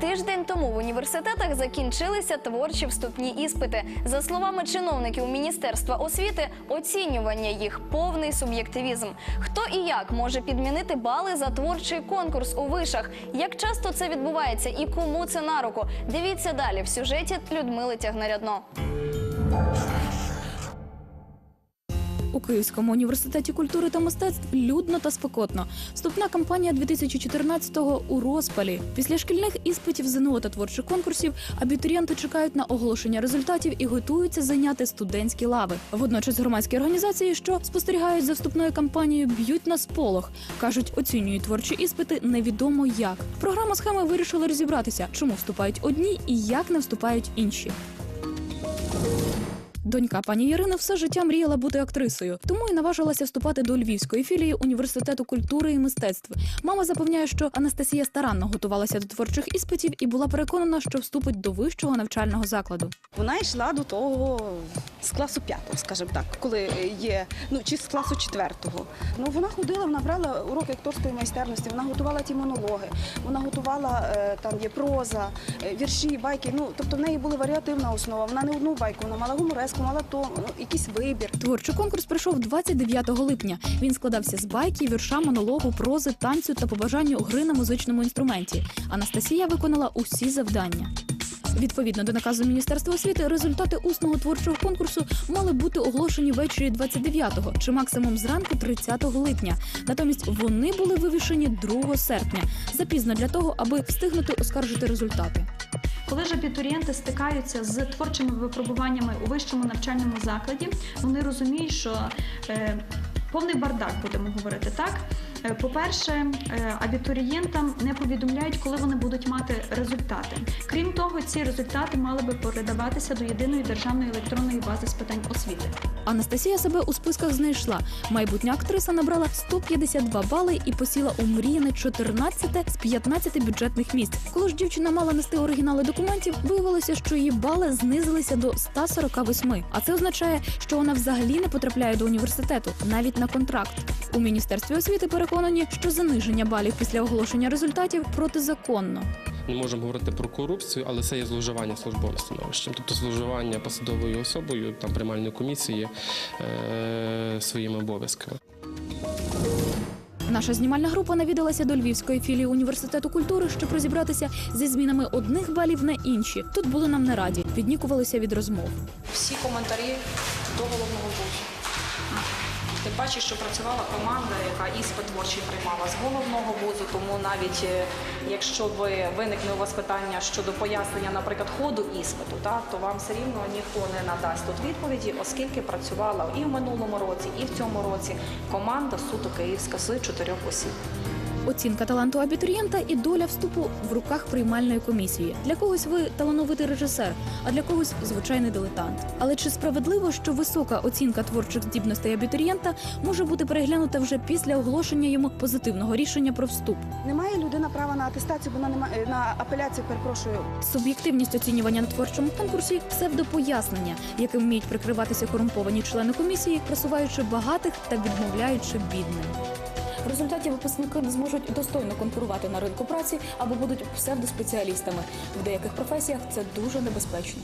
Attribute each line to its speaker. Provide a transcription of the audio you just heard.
Speaker 1: Тиждень тому в університетах закінчилися творчі вступні іспити. За словами чиновників Міністерства освіти, оцінювання їх повний суб'єктивізм. Хто і як може підмінити бали за творчий конкурс у вишах? Як часто це відбувається і кому це на руку? Дивіться далі в сюжеті Людмили Тягнарядно.
Speaker 2: Київському університеті культури та мистецтв людно та спекотно. Вступна кампанія 2014-го у розпалі. Після шкільних іспитів ЗНО та творчих конкурсів абітурієнти чекають на оголошення результатів і готуються зайняти студентські лави. Водночас громадські організації, що спостерігають за вступною кампанією, б'ють на сполох. кажуть, оцінюють творчі іспити невідомо як. Програма схеми вирішила розібратися, чому вступають одні і як не вступають інші. Донька пані Ірини все життя мріяла бути актрисою, тому і наважилася вступати до львівської філії університету культури і мистецтв. Мама запевняє, що Анастасія старанно готувалася до творчих іспитів і була переконана, що вступить до вищого навчального закладу.
Speaker 3: Вона йшла до того з класу п'ятого, скажімо так, коли є, ну чи з класу четвертого. Ну вона ходила, вона брала уроки акторської майстерності, вона готувала ті монологи, вона готувала е, там є проза, е, вірші, байки. Ну тобто в неї була варіативна основа. Вона не одну байку, вона мала гумореску, мала то ну, якийсь вибір.
Speaker 2: Творчий конкурс прийшов 29 липня. Він складався з байки, вірша, монологу, прози, танцю та побажанню гри на музичному інструменті. Анастасія виконала усі завдання. Відповідно до наказу Міністерства освіти, результати усного творчого конкурсу мали бути оголошені ввечері 29-го чи максимум зранку 30 липня. Натомість вони були вивішені 2 серпня, запізно для того, аби встигнути оскаржити результати.
Speaker 4: Коли ж абітурієнти стикаються з творчими випробуваннями у вищому навчальному закладі, вони розуміють, що е, повний бардак, будемо говорити так. Е, По-перше, е, абітурієнтам не повідомляють, коли вони будуть мати результати. Крім того, ці результати мали би передаватися до єдиної державної електронної бази з питань освіти.
Speaker 2: Анастасія себе у списках знайшла. Майбутня актриса набрала 152 бали і посіла у мріяне 14 з 15 бюджетних місць. Коли ж дівчина мала нести оригінали документів, виявилося, що її бали знизилися до 148. А це означає, що вона взагалі не потрапляє до університету, навіть на контракт. У міністерстві освіти переконані, що заниження балів після оголошення результатів протизаконно.
Speaker 5: Не можемо говорити про корупцію, але це є зловживання службовим становищем, тобто зловживання посадовою особою там приймальної комісії е, своїми обов'язками.
Speaker 2: Наша знімальна група навідалася до львівської філії університету культури, щоб розібратися зі змінами одних балів на інші. Тут були нам не раді, віднікувалися від розмов.
Speaker 6: всі коментарі до головного вузу. Тим паче, що працювала команда, яка іспит творчий приймала з головного вузу, тому навіть е, якщо ви виникне у вас питання щодо пояснення, наприклад, ходу іспиту, так, то вам все рівно ніхто не надасть тут відповіді, оскільки працювала і в минулому році, і в цьому році команда суто київська з чотирьох осіб.
Speaker 2: Оцінка таланту абітурієнта і доля вступу в руках приймальної комісії. Для когось ви талановитий режисер, а для когось звичайний дилетант. Але чи справедливо, що висока оцінка творчих здібностей абітурієнта може бути переглянута вже після оголошення йому позитивного рішення про вступ?
Speaker 3: Не має людина права на атестацію, бо вона не має на апеляцію, перепрошую.
Speaker 2: Суб'єктивність оцінювання на творчому конкурсі псевдопояснення, яким вміють прикриватися корумповані члени комісії, просуваючи багатих та відмовляючи бідним. В результаті випускники не зможуть достойно конкурувати на ринку праці або будуть псевдоспеціалістами. В деяких професіях це дуже небезпечно.